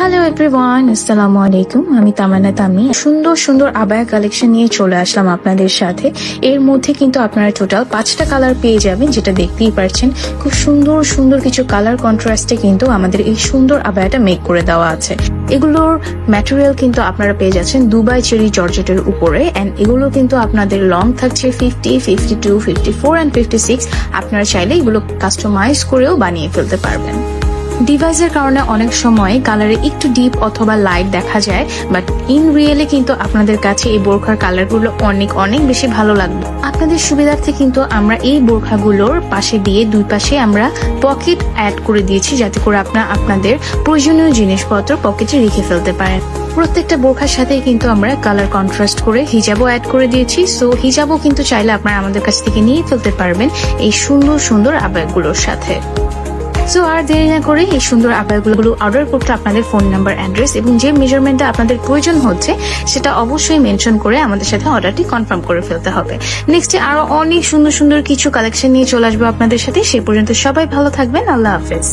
Hello everyone আসসালামু আলাইকুম আমি তামান্না তামি। সুন্দর সুন্দর আবায়া কালেকশন নিয়ে চলে আসলাম আপনাদের সাথে। এর মধ্যে কিন্তু আপনারা টোটাল পাঁচটা কালার পেয়ে যাবেন, যেটা দেখতেই পারছেন। খুব সুন্দর সুন্দর কিছু কালার কন্ট্রাস্টে কিন্তু আমাদের এই সুন্দর আবায়াটা মেক করে দেওয়া আছে। এগুলোর ম্যাটেরিয়াল কিন্তু আপনারা পেয়ে যাচ্ছেন দুবাই চেরি জর্জেটের উপরে। অ্যান্ড এগুলো কিন্তু আপনাদের লং থাকছে fifty fifty two fifty four and fifty six আপনারা চাইলে এগুলো কাস্টমাইজ করেও বানিয়ে ফেলতে পারবেন। ডিভাইসের কারণে অনেক সময় কালারে একটু ডিপ অথবা লাইট দেখা যায় বাট ইন রিয়েলে কিন্তু আপনাদের কাছে এই বোরখার কালারগুলো অনেক অনেক বেশি ভালো লাগবে। আপনাদের সুবিধার্থে কিন্তু আমরা এই বোরখাগুলোর পাশে দিয়ে দুই পাশে আমরা পকেট অ্যাড করে দিয়েছি, যাতে করে আপনার আপনাদের প্রয়োজনীয় জিনিসপত্র পকেটে রেখে ফেলতে পারেন। প্রত্যেকটা বোরখার সাথে কিন্তু আমরা কালার কন্ট্রাস্ট করে হিজাবও অ্যাড করে দিয়েছি সো হিজাবও কিন্তু চাইলে আপনারা আমাদের কাছ থেকে নিয়ে ফেলতে পারবেন এই সুন্দর সুন্দর আবেগগুলোর সাথে। সো আর দেরি না করে এই সুন্দর আপেলগুলো অর্ডার করতে আপনাদের ফোন নাম্বার অ্যাড্রেস এবং যে মেজারমেন্টটা আপনাদের প্রয়োজন হচ্ছে, সেটা অবশ্যই মেনশন করে আমাদের সাথে অর্ডারটি কনফার্ম করে ফেলতে হবে। নেক্সট আরও অনেক সুন্দর সুন্দর কিছু কালেকশন নিয়ে চলে আসব আপনাদের সাথে। সে পর্যন্ত সবাই ভালো থাকবেন। আল্লাহ হাফেজ।